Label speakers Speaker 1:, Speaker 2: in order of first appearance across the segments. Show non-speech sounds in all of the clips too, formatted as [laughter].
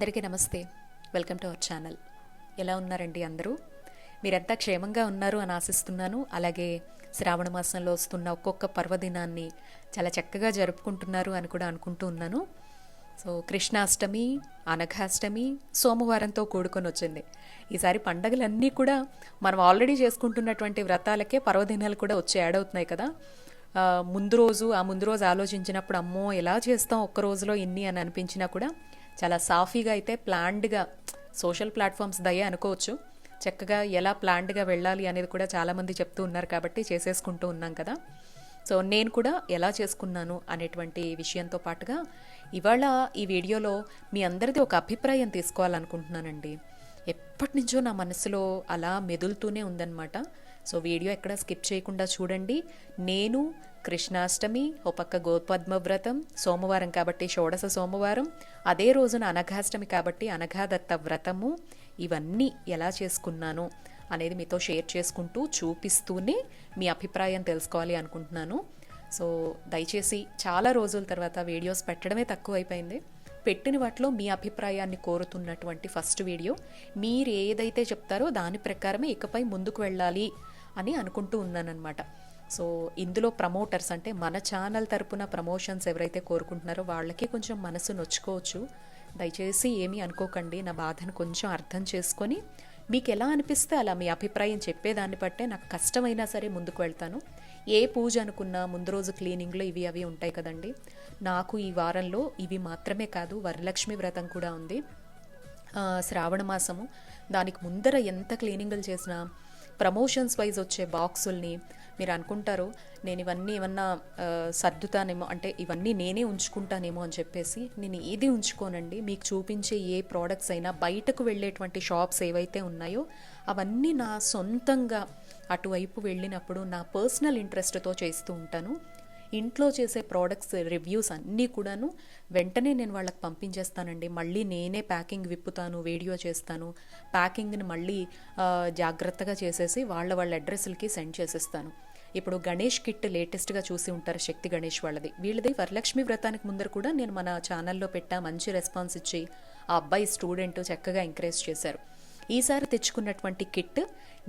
Speaker 1: అందరికీ నమస్తే. Welcome to our channel ఎలా ఉన్నారండి అందరూ? మీరంతా క్షేమంగా ఉన్నారు అని ఆశిస్తున్నాను. అలాగే శ్రావణ మాసంలో వస్తున్న ఒక్కొక్క పర్వదినాన్ని చాలా చక్కగా జరుపుకుంటున్నారు అని కూడా అనుకుంటూ ఉన్నాను. సో కృష్ణాష్టమి అనఘాష్టమి సోమవారంతో కూడుకొని వచ్చింది. ఈసారి పండగలన్నీ కూడా మనం ఆల్రెడీ చేసుకుంటున్నటువంటి వ్రతాలకే పర్వదినాలు కూడా వచ్చి యాడ్ అవుతున్నాయి కదా. ముందు రోజు ఆ ముందు రోజు ఆలోచించినప్పుడు అమ్మో ఎలా చేస్తాం ఒక్క రోజులో ఇన్ని అని అనిపించినా కూడా చాలా సాఫీగా అయితే ప్లాన్డ్గా సోషల్ ప్లాట్ఫామ్స్ దయ అనుకోవచ్చు. చక్కగా ఎలా ప్లాన్డ్గా వెళ్ళాలి అనేది కూడా చాలామంది చెప్తూ ఉన్నారు కాబట్టి చేసేసుకుంటూ ఉన్నాం కదా. సో నేను కూడా ఎలా చేసుకున్నాను అనేటువంటి విషయంతో పాటుగా ఇవాళ ఈ వీడియోలో మీ అందరిది ఒక అభిప్రాయం తీసుకోవాలనుకుంటున్నానండి. ఎప్పటి నుంచో నా మనసులో అలా మెదులుతూనే ఉందన్నమాట. సో వీడియో ఎక్కడ స్కిప్ చేయకుండా చూడండి. నేను కృష్ణాష్టమి ఓ పక్క గోపద్మ వ్రతం సోమవారం కాబట్టి షోడశ సోమవారం అదే రోజున అనఘాష్టమి కాబట్టి అనఘాదత్త వ్రతము ఇవన్నీ ఎలా చేసుకున్నాను అనేది మీతో షేర్ చేసుకుంటూ చూపిస్తూనే మీ అభిప్రాయం తెలుసుకోవాలి అనుకుంటున్నాను. సో దయచేసి చాలా రోజుల తర్వాత వీడియోస్ పెట్టడమే తక్కువైపోయింది. పెట్టిన వాటిలో మీ అభిప్రాయాన్ని కోరుతున్నటువంటి ఫస్ట్ వీడియో మీరు ఏదైతే చెప్తారో దాని ప్రకారమే ఇకపై ముందుకు వెళ్ళాలి అని అనుకుంటూ ఉన్నానన్నమాట. సో ఇందులో ప్రమోటర్స్ అంటే మన ఛానల్ తరపున ప్రమోషన్స్ ఎవరైతే కోరుకుంటున్నారో వాళ్ళకి కొంచెం మనసు నొచ్చుకోవచ్చు. దయచేసి ఏమీ అనుకోకండి. నా బాధను కొంచెం అర్థం చేసుకొని మీకు ఎలా అనిపిస్తే అలా మీ అభిప్రాయం చెప్పేదాన్ని బట్టే నాకు కష్టమైనా సరే ముందుకు వెళ్తాను. ఏ పూజ అనుకున్నా ముందు రోజు క్లీనింగ్లో ఇవి అవి ఉంటాయి కదండి. నాకు ఈ వారంలో ఇవి మాత్రమే కాదు వరలక్ష్మి వ్రతం కూడా ఉంది. శ్రావణ మాసము. దానికి ముందర ఎంత క్లీనింగ్లు చేసినా ప్రమోషన్స్ వైజ్ వచ్చే బాక్సుల్ని మీరు అనుకుంటారు నేను ఇవన్నీ ఏమన్నా సర్దుతానేమో అంటే ఇవన్నీ నేనే ఉంచుకుంటానేమో అని చెప్పేసి నేను ఏది ఉంచుకోనండి. మీకు చూపించే ఏ ప్రోడక్ట్స్ అయినా బయటకు వెళ్ళేటువంటి షాప్స్ ఏవైతే ఉన్నాయో అవన్నీ నా సొంతంగా అటువైపు వెళ్ళినప్పుడు నా పర్సనల్ ఇంట్రెస్ట్తో చేస్తూ ఉంటాను. ఇంట్లో చేసే ప్రోడక్ట్స్ రివ్యూస్ అన్నీ కూడాను వెంటనే నేను వాళ్ళకి పంపించేస్తానండి. మళ్ళీ నేనే ప్యాకింగ్ విప్పుతాను వీడియో చేస్తాను. ప్యాకింగ్ని మళ్ళీ జాగ్రత్తగా చేసేసి వాళ్ళ వాళ్ళ అడ్రస్లకి సెండ్ చేసేస్తాను. ఇప్పుడు గణేష్ కిట్ లేటెస్ట్గా చూసి ఉంటారు శక్తి గణేష్ వాళ్ళది. వీళ్ళది వరలక్ష్మి వ్రతానికి ముందర కూడా నేను మన ఛానల్లో పెట్టా మంచి రెస్పాన్స్ ఇచ్చి ఆ అబ్బాయి స్టూడెంట్ చక్కగా ఎంకరేజ్ చేశారు. ఈసారి తెచ్చుకున్నటువంటి కిట్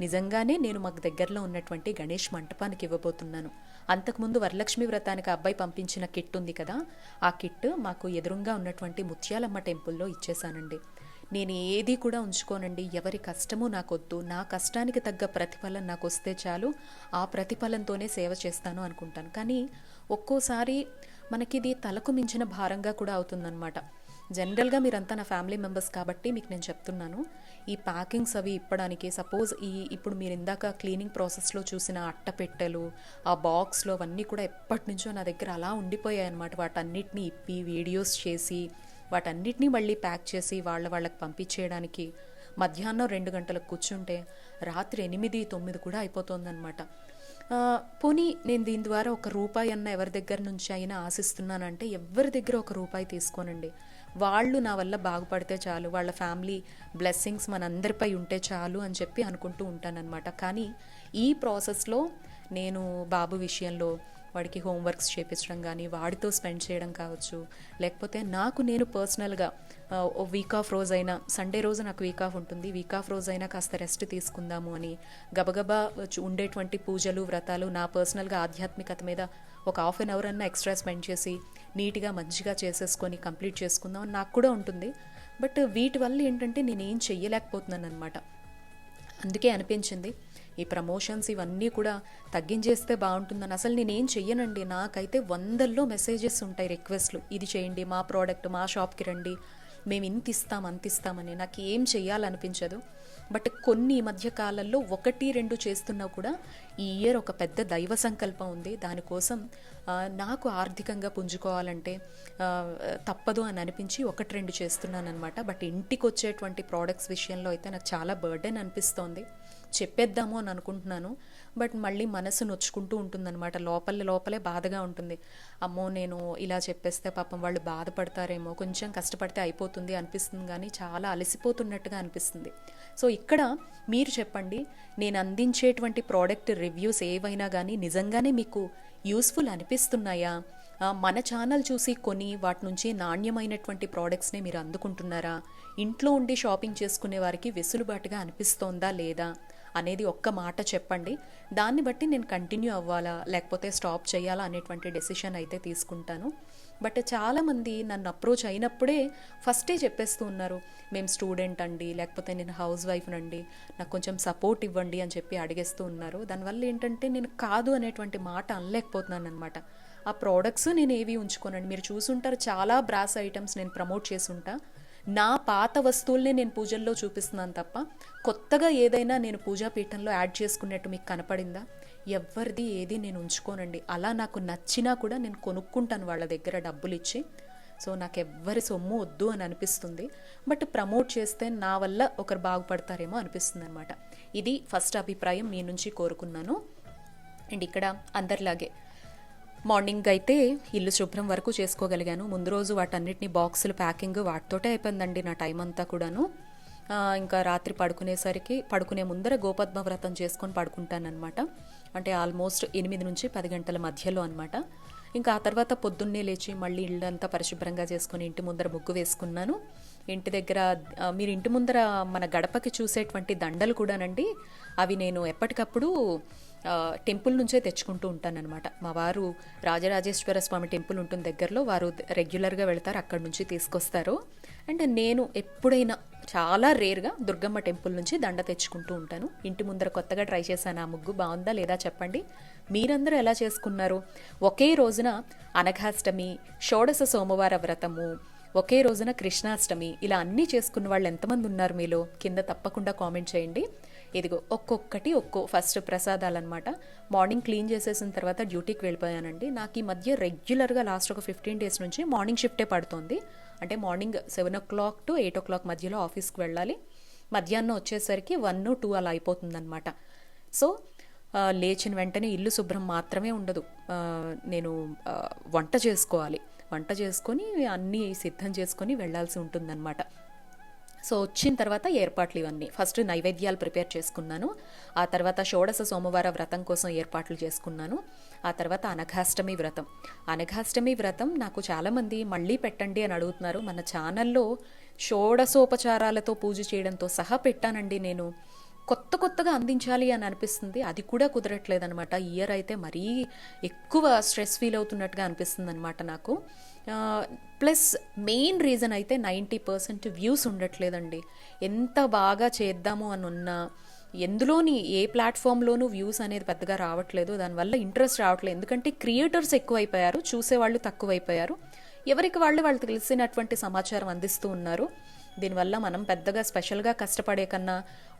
Speaker 1: నిజంగానే నేను మాకు దగ్గరలో ఉన్నటువంటి గణేష్ మంటపానికి ఇవ్వబోతున్నాను. అంతకుముందు వరలక్ష్మి వ్రతానికి అబ్బాయి పంపించిన కిట్ ఉంది కదా ఆ కిట్ మాకు ఎదురుగా ఉన్నటువంటి ముత్యాలమ్మ టెంపుల్లో ఇచ్చేసానండి నేను ఏది కూడా ఉంచుకోనండి. ఎవరి కష్టము నాకొద్దు. నా కష్టానికి తగ్గ ప్రతిఫలం నాకు వస్తే చాలు. ఆ ప్రతిఫలంతోనే సేవ చేస్తాను అనుకుంటాను. కానీ ఒక్కోసారి మనకిది తలకు మించిన భారంగా కూడా అవుతుందన్నమాట. జనరల్గా మీరంతా నా ఫ్యామిలీ మెంబర్స్ కాబట్టి మీకు నేను చెప్తున్నాను. ఈ ప్యాకింగ్స్ అవి ఇప్పడానికి సపోజ్ ఈ ఇప్పుడు మీరు ఇందాక క్లీనింగ్ ప్రాసెస్లో చూసిన అట్టపెట్టెలు ఆ బాక్స్లో అవన్నీ కూడా ఎప్పటి నుంచో నా దగ్గర అలా ఉండిపోయాయి అనమాట వాటన్నిటిని ఇప్పి వీడియోస్ చేసి వాటన్నిటినీ మళ్ళీ ప్యాక్ చేసి వాళ్ళ వాళ్ళకి పంపించేయడానికి. మధ్యాహ్నం రెండు గంటలకు కూర్చుంటే రాత్రి ఎనిమిది తొమ్మిది కూడా అయిపోతుందన్నమాట. పోనీ నేను దీని ద్వారా ఒక రూపాయి అన్న ఎవరి దగ్గర నుంచి అయినా ఆశిస్తున్నానంటే ఎవరి దగ్గర ఒక రూపాయి తీసుకోనండి. వాళ్ళు నా వల్ల బాగుపడితే చాలు వాళ్ళ ఫ్యామిలీ బ్లెస్సింగ్స్ మనందరిపై ఉంటే చాలు అని చెప్పి అనుకుంటూ ఉంటానన్నమాట. కానీ ఈ ప్రాసెస్లో నేను బాబు విషయంలో వాడికి హోంవర్క్స్ చేపించడం కానీ వాడితో స్పెండ్ చేయడం కావచ్చు. లేకపోతే నాకు నేను పర్సనల్గా ఓ వీక్ ఆఫ్ రోజు అయినా సండే రోజు నాకు వీక్ ఆఫ్ ఉంటుంది. వీక్ ఆఫ్ రోజు అయినా కాస్త రెస్ట్ తీసుకుందాము అని గబగబా ఉండేటువంటి పూజలు వ్రతాలు నా పర్సనల్గా ఆధ్యాత్మికత మీద ఒక హాఫ్ అన్ అవర్ అన్నా ఎక్స్ట్రా స్పెండ్ చేసి నీట్గా మంచిగా చేసేసుకొని కంప్లీట్ చేసుకుందాం అని నాకు కూడా ఉంటుంది. బట్ వీటి వల్ల ఏంటంటే నేనేం చెయ్యలేకపోతున్నాను అనమాట అందుకే అనిపించింది ఈ ప్రమోషన్స్ ఇవన్నీ కూడా తగ్గించేస్తే బాగుంటుందని అసలు నేనేం చెయ్యనండి. నాకైతే వందల్లో మెసేజెస్ ఉంటాయి రిక్వెస్ట్లు. ఇది చేయండి మా ప్రోడక్ట్ మా షాప్కి రండి మేము ఇంత ఇస్తాం అంత ఇస్తామని నాకు ఏం చేయాలనిపించదు బట్ కొన్ని మధ్య కాలంలో ఒకటి రెండు చేస్తున్నా కూడా ఈ ఇయర్ ఒక పెద్ద దైవ సంకల్పం ఉంది. దానికోసం నాకు ఆర్థికంగా పుంజుకోవాలంటే తప్పదు అని అనిపించి ఒకటి రెండు చేస్తున్నాను అనమాట బట్ ఇంటికి వచ్చేటువంటి ప్రోడక్ట్స్ విషయంలో అయితే నాకు చాలా బర్డెన్ అనిపిస్తోంది. చెప్పేద్దాము అని అనుకుంటున్నాను. బట్ మళ్ళీ మనసు నొచ్చుకుంటూ ఉంటుందన్నమాట. లోపల లోపలే బాధగా ఉంటుంది. అమ్మో నేను ఇలా చెప్పేస్తే పాపం వాళ్ళు బాధపడతారేమో. కొంచెం కష్టపడితే అయిపోతుంది అనిపిస్తుంది కానీ చాలా అలసిపోతున్నట్టుగా అనిపిస్తుంది. సో ఇక్కడ మీరు చెప్పండి నేను అందించేటువంటి ప్రోడక్ట్ రివ్యూస్ ఏవైనా కానీ నిజంగానే మీకు యూస్ఫుల్ అనిపిస్తున్నాయా? మన ఛానల్ చూసి కొని వాటి నుంచి నాణ్యమైనటువంటి ప్రోడక్ట్స్ని మీరు అందుకుంటున్నారా? ఇంట్లో ఉండి షాపింగ్ చేసుకునే వారికి వెసులుబాటుగా అనిపిస్తోందా లేదా? అనేది ఒక్క మాట చెప్పండి. దాన్ని బట్టి నేను కంటిన్యూ అవ్వాలా లేకపోతే స్టాప్ చేయాలా అనేటువంటి డెసిషన్ అయితే తీసుకుంటాను. బట్ చాలామంది నన్ను అప్రోచ్ అయినప్పుడే ఫస్టే చెప్పేస్తూ ఉన్నారు మేము స్టూడెంట్ అండి లేకపోతే నేను హౌస్ వైఫ్నండి నాకు కొంచెం సపోర్ట్ ఇవ్వండి అని చెప్పి అడిగేస్తూ ఉన్నారు. దానివల్ల ఏంటంటే నేను కాదు అనేటువంటి మాట అనలేకపోతున్నాను అనమాట ఆ ప్రోడక్ట్స్ నేను ఏవి ఉంచుకోనండి. మీరు చూసుంటారు చాలా బ్రాస్ ఐటమ్స్ నేను ప్రమోట్ చేసుంటా. నా పాత వస్తువుల్ని నేను పూజల్లో చూపిస్తున్నాను తప్ప కొత్తగా ఏదైనా నేను పూజా పీఠంలో యాడ్ చేసుకున్నట్టు మీకు కనపడిందా? ఎవరిది ఏది నేను ఉంచుకోనండి. అలా నాకు నచ్చినా కూడా నేను కొనుక్కుంటాను వాళ్ళ దగ్గర డబ్బులు ఇచ్చి సో నాకు ఎవ్వరి సొమ్ము వద్దు అని అనిపిస్తుంది. బట్ ప్రమోట్ చేస్తే నా వల్ల ఒకరు బాగుపడతారేమో అనిపిస్తుంది అనమాట ఇది ఫస్ట్ అభిప్రాయం మీ నుంచి కోరుకున్నాను. అండ్ ఇక్కడ అందరిలాగే మార్నింగ్ అయితే ఇల్లు శుభ్రం వరకు చేసుకోగలిగాను. ముందు రోజు వాటన్నిటిని బాక్సులు ప్యాకింగ్ వాటితోటే అయిపోయిందండి నా టైం అంతా కూడాను. ఇంకా రాత్రి పడుకునేసరికి పడుకునే ముందర గోపద్మ వ్రతం చేసుకొని పడుకుంటానమాట అంటే ఆల్మోస్ట్ ఎనిమిది నుంచి పది గంటల మధ్యలో అనమాట ఇంకా ఆ తర్వాత పొద్దున్నే లేచి మళ్ళీ ఇళ్ళంతా పరిశుభ్రంగా చేసుకుని ఇంటి ముందర ముగ్గు వేసుకున్నాను. ఇంటి దగ్గర మీరు ఇంటి ముందర మన గడపకి చూసేటువంటి దండలు కూడానండి అవి నేను ఎప్పటికప్పుడు టెంపుల్ నుంచే తెచ్చుకుంటూ ఉంటానన్నమాట. మా వారు రాజరాజేశ్వర స్వామి టెంపుల్ ఉంటుంది దగ్గరలో వారు రెగ్యులర్గా వెళ్తారు అక్కడి నుంచి తీసుకొస్తారు. అండ్ నేను ఎప్పుడైనా చాలా రేర్గా దుర్గమ్మ టెంపుల్ నుంచి దండ తెచ్చుకుంటూ ఉంటాను. ఇంటి ముందర కొత్తగా ట్రై చేశాను ఆ ముగ్గు బాగుందా లేదా చెప్పండి. మీరందరూ ఎలా చేసుకున్నారు? ఒకే రోజున అనఘాష్టమి షోడశ సోమవార వ్రతము ఒకే రోజున కృష్ణాష్టమి ఇలా అన్నీ చేసుకున్న వాళ్ళు ఎంతమంది ఉన్నారు మీలో? కింద తప్పకుండా కామెంట్ చేయండి. ఇదిగో ఒక్కొక్కటి ఒక్కో ఫస్ట్ ప్రసాదాలు అనమాట మార్నింగ్ క్లీన్ చేసేసిన తర్వాత డ్యూటీకి వెళ్ళిపోయానండి. నాకు ఈ మధ్య రెగ్యులర్గా లాస్ట్ ఒక ఫిఫ్టీన్ డేస్ నుంచి మార్నింగ్ షిఫ్టే పడుతుంది. అంటే morning seven o'clock to eight o'clock మధ్యలో ఆఫీస్కి వెళ్ళాలి. మధ్యాహ్నం వచ్చేసరికి వన్ టూ అలా అయిపోతుందన్నమాట. సో లేచిన వెంటనే ఇల్లు శుభ్రం మాత్రమే ఉండదు. నేను వంట చేసుకోవాలి. వంట చేసుకొని అన్నీ సిద్ధం చేసుకొని వెళ్ళాల్సి ఉంటుందన్నమాట. సో వచ్చిన తర్వాత ఏర్పాట్లు ఇవన్నీ. ఫస్ట్ నైవేద్యాలు ప్రిపేర్ చేసుకున్నాను. ఆ తర్వాత షోడశ సోమవార వ్రతం కోసం ఏర్పాట్లు చేసుకున్నాను. ఆ తర్వాత అనఘాష్టమి వ్రతం. అనఘాష్టమి వ్రతం నాకు చాలామంది మళ్ళీ పెట్టండి అని అడుగుతున్నారు. మన ఛానల్లో షోడశోపచారాలతో పూజ చేయడంతో సహా పెట్టానండి నేను. కొత్త కొత్తగా అందించాలి అని అనిపిస్తుంది. అది కూడా కుదరట్లేదనమాట ఇయర్ అయితే మరీ ఎక్కువ స్ట్రెస్ ఫీల్ అవుతున్నట్టుగా అనిపిస్తుంది అనమాట నాకు. ప్లస్ మెయిన్ రీజన్ అయితే నైంటీ పర్సెంట్ వ్యూస్ ఉండట్లేదండి. ఎంత బాగా చేద్దాము అని ఉన్నా ఎందులోని ఏ ప్లాట్ఫామ్లోనూ వ్యూస్ అనేది పెద్దగా రావట్లేదు. దానివల్ల ఇంట్రెస్ట్ రావట్లేదు. ఎందుకంటే క్రియేటర్స్ ఎక్కువైపోయారు చూసేవాళ్ళు తక్కువైపోయారు. ఎవరికి వాళ్ళు వాళ్ళు తెలిసినటువంటి సమాచారం అందిస్తూ ఉన్నారు. దీనివల్ల మనం పెద్దగా స్పెషల్గా కష్టపడే కన్నా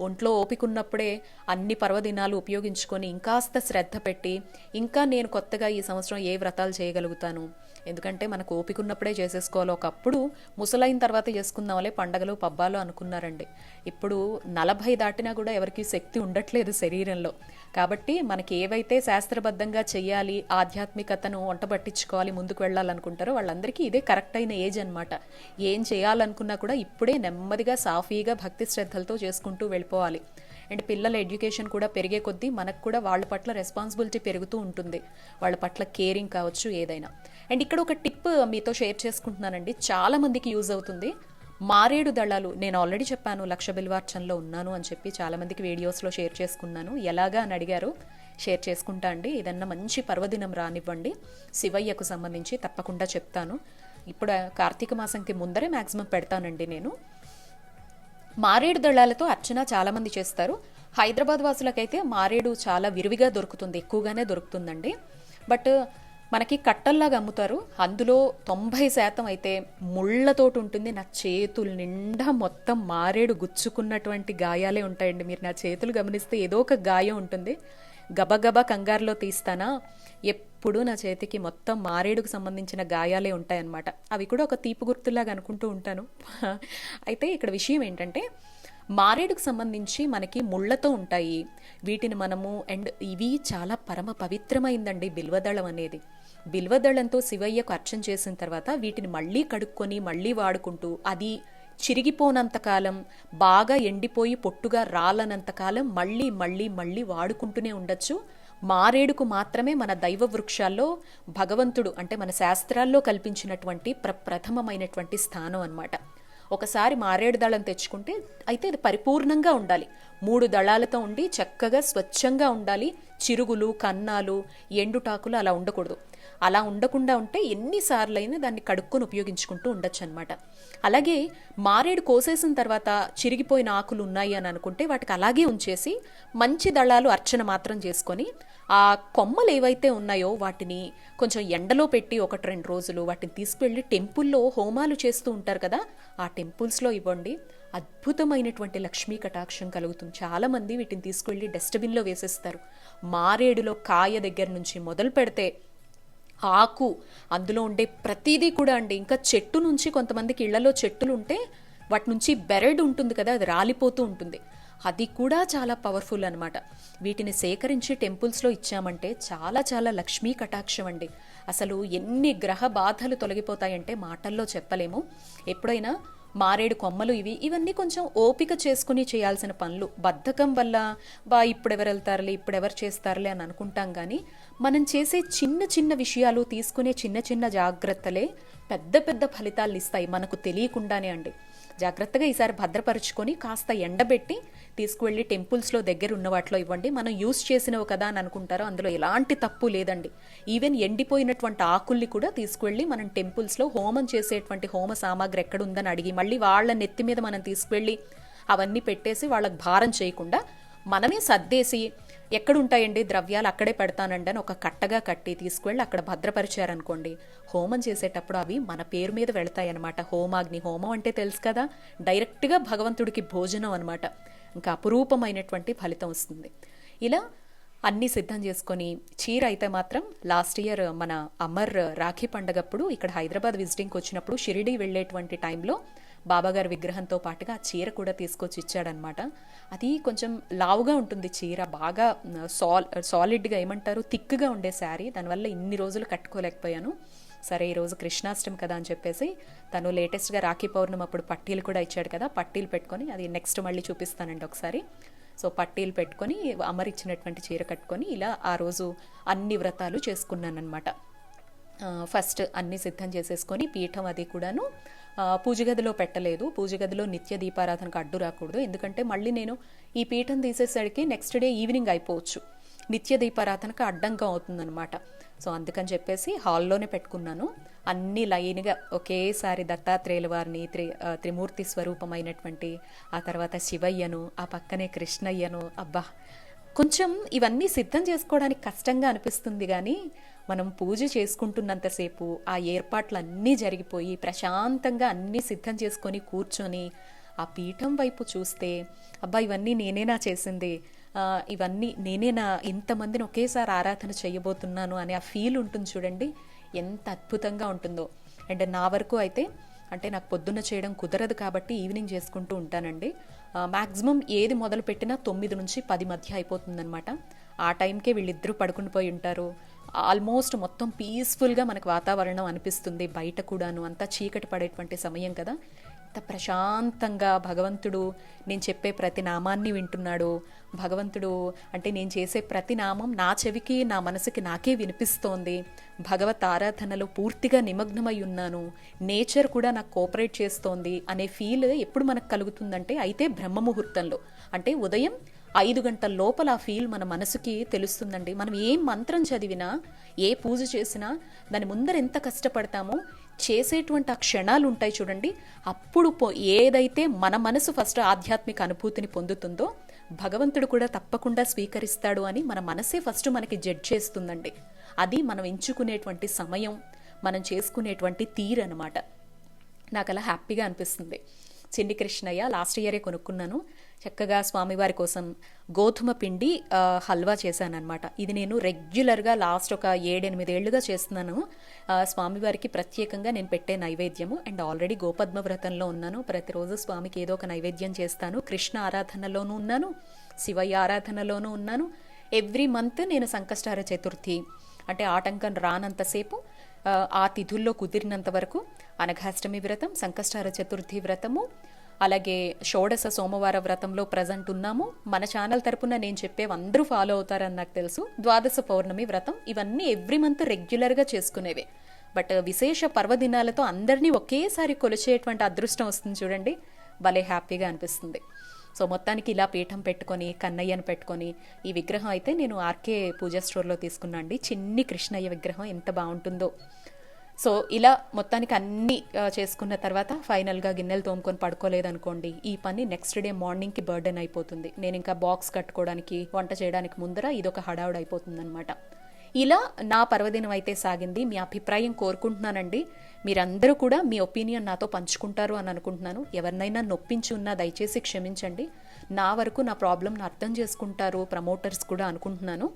Speaker 1: ఒంట్లో ఓపిక ఉన్నప్పుడే అన్ని పర్వదినాలు ఉపయోగించుకొని ఇంకాస్త శ్రద్ధ పెట్టి ఇంకా నేను కొత్తగా ఈ సంవత్సరం ఏ వ్రతాలు చేయగలుగుతాను? ఎందుకంటే మనకు ఓపిక ఉన్నప్పుడే చేసేసుకోవాలి. ఒకప్పుడు ముసలైన తర్వాత చేసుకుందాంలే పండగలు పబ్బాలు అనుకున్నారండి. ఇప్పుడు నలభై దాటినా కూడా ఎవరికి శక్తి ఉండట్లేదు శరీరంలో. కాబట్టి మనకి ఏవైతే శాస్త్రబద్ధంగా చేయాలి ఆధ్యాత్మికతను వంట పట్టించుకోవాలి ముందుకు వెళ్ళాలనుకుంటారో వాళ్ళందరికీ ఇదే కరెక్ట్ అయిన ఏజ్ అనమాట ఏం చేయాలనుకున్నా కూడా ఇప్పుడే నెమ్మదిగా సాఫీగా భక్తి శ్రద్ధలతో చేసుకుంటూ వెళ్ళిపోవాలి. అండ్ పిల్లల ఎడ్యుకేషన్ కూడా పెరిగే కొద్దీ మనకు కూడా వాళ్ళ పట్ల రెస్పాన్సిబిలిటీ పెరుగుతూ ఉంటుంది. వాళ్ళ పట్ల కేరింగ్ కావచ్చు ఏదైనా. అండ్ ఇక్కడ ఒక టిప్ మీతో షేర్ చేసుకుంటున్నానండి. చాలామందికి యూజ్ అవుతుంది. మారేడు దళాలు నేను ఆల్రెడీ చెప్పాను లక్ష బిల్వార్చనలో ఉన్నాను అని చెప్పి చాలామందికి వీడియోస్లో షేర్ చేసుకున్నాను. ఎలాగా అని అడిగారు షేర్ చేసుకుంటా అండి. ఏదన్నా మంచి పర్వదినం రానివ్వండి. శివయ్యకు సంబంధించి తప్పకుండా చెప్తాను. ఇప్పుడు కార్తీక మాసంకి ముందరే మ్యాక్సిమం పెడతానండి నేను. మారేడు దళాలతో అర్చన చాలామంది చేస్తారు. హైదరాబాద్ వాసులకైతే మారేడు చాలా విరివిగా దొరుకుతుంది ఎక్కువగానే దొరుకుతుందండి. బట్ మనకి కట్టల్లాగా అమ్ముతారు. అందులో తొంభై శాతం అయితే ముళ్ళతోటి ఉంటుంది. నా చేతులు నిండా మొత్తం మారేడు గుచ్చుకున్నటువంటి గాయాలే ఉంటాయండి. మీరు నా చేతులు గమనిస్తే ఏదో ఒక గాయం ఉంటుంది. గబగబా కంగారులో తీస్తానా? ఎప్పుడూ నా చేతికి మొత్తం మారేడుకు సంబంధించిన గాయాలే ఉంటాయన్నమాట. అవి కూడా ఒక తీపి గుర్తులాగా అనుకుంటూ ఉంటాను. [laughs] అయితే ఇక్కడ విషయం ఏంటంటే మారేడుకు సంబంధించి మనకి ముళ్ళతో ఉంటాయి. వీటిని మనము అండ్ ఇవి చాలా పరమ పవిత్రమైందండి బిల్వదళం అనేది. బిల్వదళంతో శివయ్యకు అర్చన చేసిన తర్వాత వీటిని మళ్ళీ కడుక్కొని మళ్ళీ వాడుకుంటూ అది చిరిగిపోనంతకాలం బాగా ఎండిపోయి పొట్టుగా రాలనంతకాలం మళ్ళీ మళ్ళీ మళ్ళీ వాడుకుంటూనే ఉండొచ్చు. మారేడుకు మాత్రమే మన దైవ వృక్షాల్లో భగవంతుడు అంటే మన శాస్త్రాల్లో కల్పించినటువంటి ప్ర ప్రథమమైనటువంటి స్థానం అన్నమాట. ఒకసారి మారేడు దళం తెచ్చుకుంటే అయితే అది పరిపూర్ణంగా ఉండాలి. మూడు దళాలతో ఉండి చక్కగా స్వచ్ఛంగా ఉండాలి. చిరుగులు కన్నాలు ఎండుటాకులు అలా ఉండకూడదు. అలా ఉండకుండా ఉంటే ఎన్నిసార్లైనా దాన్ని కడుక్కొని ఉపయోగించుకుంటూ ఉండొచ్చు అనమాట అలాగే మారేడు కోసేసిన తర్వాత చిరిగిపోయిన ఆకులు ఉన్నాయి అని అనుకుంటే వాటికి అలాగే ఉంచేసి మంచి దళాలు అర్చన మాత్రం చేసుకొని ఆ కొమ్మలు ఏవైతే ఉన్నాయో వాటిని కొంచెం ఎండలో పెట్టి ఒకటి రెండు రోజులు వాటిని తీసుకువెళ్ళి టెంపుల్లో హోమాలు చేస్తూ ఉంటారు కదా ఆ టెంపుల్స్లో ఇవ్వండి. అద్భుతమైనటువంటి లక్ష్మీ కటాక్షం కలుగుతుంది. చాలామంది వీటిని తీసుకువెళ్ళి డస్ట్బిన్లో వేసేస్తారు. మారేడులో కాయ దగ్గర నుంచి మొదలు పెడితే ఆకు. అందులో ఉండే ప్రతిదీ కూడా అండి. ఇంకా చెట్టు నుంచి కొంతమందికి ఇళ్ళలో చెట్టులు ఉంటే వాటి నుంచి బెరడ్ ఉంటుంది కదా అది రాలిపోతూ ఉంటుంది. అది కూడా చాలా పవర్ఫుల్ అనమాట వీటిని సేకరించి టెంపుల్స్లో ఇచ్చామంటే చాలా చాలా లక్ష్మీ కటాక్షం అండి. అసలు ఎన్ని గ్రహ బాధలు తొలగిపోతాయంటే మాటల్లో చెప్పలేము. ఎప్పుడైనా మారేడు కొమ్మలు ఇవి ఇవన్నీ కొంచెం ఓపిక చేసుకుని చేయాల్సిన పనులు. బద్ధకం వల్ల బా ఇప్పుడెవరు వెళ్తారులే ఇప్పుడెవరు చేస్తారులే అని అనుకుంటాం కానీ మనం చేసే చిన్న చిన్న విషయాలు తీసుకునే చిన్న చిన్న జాగ్రత్తలే పెద్ద పెద్ద ఫలితాలు ఇస్తాయి మనకు తెలియకుండానే అండి. జాగ్రత్తగా ఈసారి భద్రపరుచుకొని కాస్త ఎండబెట్టి తీసుకువెళ్ళి టెంపుల్స్లో దగ్గర ఉన్న వాటిలో ఇవ్వండి. మనం యూస్ చేసినవి కదా అని అనుకుంటారో అందులో ఎలాంటి తప్పు లేదండి. ఈవెన్ ఎండిపోయినటువంటి ఆకుల్ని కూడా తీసుకువెళ్ళి మనం టెంపుల్స్లో హోమం చేసేటువంటి హోమ సామాగ్రి ఎక్కడ ఉందని అడిగి మళ్ళీ వాళ్ళ నెత్తి మీద మనం తీసుకువెళ్ళి అవన్నీ పెట్టేసి వాళ్ళకి భారం చేయకుండా మనమే సర్దేసి ఎక్కడుంటాయండి ద్రవ్యాలు? అక్కడే పెడతానండి అని ఒక కట్టగా కట్టి తీసుకువెళ్ళి అక్కడ భద్రపరిచారనుకోండి. హోమం చేసేటప్పుడు అవి మన పేరు మీద వెళతాయన్నమాట. హోమాగ్ని హోమం అంటే తెలుసు కదా? డైరెక్ట్గా భగవంతుడికి భోజనం అనమాట ఇంకా అపురూపమైనటువంటి ఫలితం వస్తుంది. ఇలా అన్నీ సిద్ధం చేసుకొని చీర అయితే మాత్రం లాస్ట్ ఇయర్ మన అమర్ రాఖీ పండగప్పుడు ఇక్కడ హైదరాబాద్ విజిటింగ్కి వచ్చినప్పుడు షిరిడి వెళ్ళేటువంటి టైంలో బాబాగారి విగ్రహంతో పాటుగా ఆ చీర కూడా తీసుకొచ్చి ఇచ్చాడనమాట అది కొంచెం లావుగా ఉంటుంది చీర బాగా సాల్ సాలిడ్గా ఏమంటారు థిక్గా ఉండే శారీ. దానివల్ల ఇన్ని రోజులు కట్టుకోలేకపోయాను. సరే ఈరోజు కృష్ణాష్టమి కదా అని చెప్పేసి తను లేటెస్ట్గా రాఖీ పౌర్ణమి అప్పుడు పట్టీలు కూడా ఇచ్చాడు కదా పట్టీలు పెట్టుకొని అది నెక్స్ట్ మళ్ళీ చూపిస్తానండి ఒకసారి. సో పట్టీలు పెట్టుకొని అమరిచ్చినటువంటి చీర కట్టుకొని ఇలా ఆ రోజు అన్ని వ్రతాలు చేసుకున్నానమాట ఫస్ట్ అన్ని సిద్ధం చేసేసుకొని పీఠం అది కూడాను పూజ గదిలో పెట్టలేదు. పూజ గదిలో నిత్య దీపారాధనకు అడ్డు రాకూడదు. ఎందుకంటే మళ్ళీ నేను ఈ పీఠం తీసేసరికి నెక్స్ట్ డే ఈవినింగ్ అయిపోవచ్చు. నిత్య దీపారాధనకు అడ్డంగా అవుతుందన్నమాట. సో అందుకని చెప్పేసి హాల్లోనే పెట్టుకున్నాను. అన్ని లైన్గా ఒకేసారి దత్తాత్రేయుల వారిని త్రి త్రిమూర్తి స్వరూపమైనటువంటి ఆ తర్వాత శివయ్యను ఆ పక్కనే కృష్ణయ్యను అబ్బా! కొంచెం ఇవన్నీ సిద్ధం చేసుకోవడానికి కష్టంగా అనిపిస్తుంది కానీ మనం పూజ చేసుకుంటున్నంతసేపు ఆ ఏర్పాట్లు అన్నీ జరిగిపోయి ప్రశాంతంగా అన్నీ సిద్ధం చేసుకొని కూర్చొని ఆ పీఠం వైపు చూస్తే అబ్బా ఇవన్నీ నేనేనా చేసింది. ఇవన్నీ నేనేనా ఇంతమందిని ఒకేసారి ఆరాధన చేయబోతున్నాను అనే ఆ ఫీల్ ఉంటుంది చూడండి. ఎంత అద్భుతంగా ఉంటుందో. అండ్ నా వరకు అయితే అంటే నాకు పొద్దున్న చేయడం కుదరదు కాబట్టి ఈవినింగ్ చేసుకుంటూ ఉంటానండి. మ్యాక్సిమం ఏది మొదలు పెట్టినా తొమ్మిది నుంచి పది మధ్య అయిపోతుందనమాట ఆ టైంకే వీళ్ళిద్దరూ పడుకుని పోయి ఉంటారు. ఆల్మోస్ట్ మొత్తం పీస్ఫుల్గా మనకు వాతావరణం అనిపిస్తుంది బయట కూడాను. అంతా చీకటి పడేటువంటి సమయం కదా. ఎంత ప్రశాంతంగా భగవంతుడు నేను చెప్పే ప్రతి నామాన్ని వింటున్నాడు. భగవంతుడు అంటే నేను చేసే ప్రతి నామం నా చెవికి నా మనసుకి నాకే వినిపిస్తోంది. భగవత్ ఆరాధనలో పూర్తిగా నిమగ్నమై ఉన్నాను. నేచర్ కూడా నాకు కోఆపరేట్ చేస్తోంది అనే ఫీల్ ఎప్పుడు మనకు కలుగుతుందంటే అయితే బ్రహ్మ ముహూర్తంలో. అంటే ఉదయం ఐదు గంటల లోపల ఆ ఫీల్ మన మనసుకి తెలుస్తుందండి. మనం ఏ మంత్రం చదివినా ఏ పూజ చేసినా దాని ముందర ఎంత కష్టపడతామో చేసేటువంటి ఆ క్షణాలు ఉంటాయి చూడండి. అప్పుడు ఏదైతే మన మనసు ఫస్ట్ ఆధ్యాత్మిక అనుభూతిని పొందుతుందో భగవంతుడు కూడా తప్పకుండా స్వీకరిస్తాడు అని మన మనసే ఫస్ట్ మనకి జడ్జ్ చేస్తుందండి. అది మనం ఎంచుకునేటువంటి సమయం మనం చేసుకునేటువంటి తీరు అనమాట నాకు అలా హ్యాపీగా అనిపిస్తుంది. చిన్ని కృష్ణయ్య లాస్ట్ ఇయరే కొనుక్కున్నాను. చక్కగా స్వామివారి కోసం గోధుమ పిండి హల్వా చేశానమాట ఇది నేను రెగ్యులర్గా లాస్ట్ ఒక ఏడెనిమిదేళ్ళుగా చేస్తున్నాను. స్వామివారికి ప్రత్యేకంగా నేను పెట్టే నైవేద్యము. అండ్ ఆల్రెడీ గోపద్మ వ్రతంలో ఉన్నాను. ప్రతిరోజు స్వామికి ఏదో ఒక నైవేద్యం చేస్తాను. కృష్ణ ఆరాధనలోనూ ఉన్నాను. శివయ్య ఆరాధనలోనూ ఉన్నాను. ఎవ్రీ మంత్ నేను సంకష్టార చతుర్థి అంటే ఆటంకం రానంతసేపు ఆ తిథుల్లో కుదిరినంత వరకు అనఘాష్టమి వ్రతం సంకష్టార చతుర్థి వ్రతము అలాగే షోడశ సోమవార వ్రతంలో ప్రజెంట్ ఉన్నాము. మన ఛానల్ తరపున నేను చెప్పేవి అందరూ ఫాలో అవుతారని నాకు తెలుసు. ద్వాదశ పౌర్ణమి వ్రతం ఇవన్నీ ఎవ్రీ మంత్ రెగ్యులర్గా చేసుకునేవి. బట్ విశేష పర్వదినాలతో అందరినీ ఒకేసారి కొలిచేటువంటి అదృష్టం వస్తుంది చూడండి. భలే హ్యాపీగా అనిపిస్తుంది. సో మొత్తానికి ఇలా పీఠం పెట్టుకొని కన్నయ్యను పెట్టుకొని ఈ విగ్రహం అయితే నేను ఆర్కే పూజా స్టోర్లో తీసుకున్నాను అండి చిన్ని కృష్ణయ్య విగ్రహం ఎంత బాగుంటుందో. సో ఇలా మొత్తానికి అన్నీ చేసుకున్న తర్వాత ఫైనల్గా గిన్నెలు తోముకొని పడుకోలేదనుకోండి ఈ పని నెక్స్ట్ డే మార్నింగ్కి బర్డెన్ అయిపోతుంది. నేను ఇంకా బాక్స్ కట్టుకోవడానికి వంట చేయడానికి ముందర ఇదొక హడావుడు అయిపోతుంది అనమాట ఇలా నా పర్వదినం అయితే సాగింది. మీ అభిప్రాయం కోరుకుంటున్నానండి. మీరందరూ కూడా మీ ఒపీనియన్ నాతో పంచుకుంటారు అని అనుకుంటున్నాను. ఎవరినైనా నొప్పించి ఉన్నా దయచేసి క్షమించండి. నా వరకు నా ప్రాబ్లంను అర్థం చేసుకుంటారు ప్రమోటర్స్ కూడా అనుకుంటున్నాను.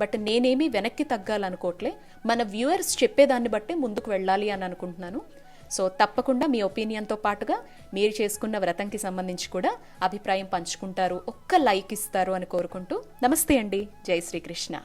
Speaker 1: బట్ నేనేమీ వెనక్కి తగ్గాలనుకోవట్లే మన వ్యూవర్స్ చెప్పేదాన్ని బట్టే ముందుకు వెళ్ళాలి అని అనుకుంటున్నాను. సో తప్పకుండా మీ ఒపీనియన్తో పాటుగా మీరు చేసుకున్న వ్రతంకి సంబంధించి కూడా అభిప్రాయం పంచుకుంటారు. ఒక్క లైక్ ఇస్తారు అని కోరుకుంటూ నమస్తే అండి. జై శ్రీకృష్ణ.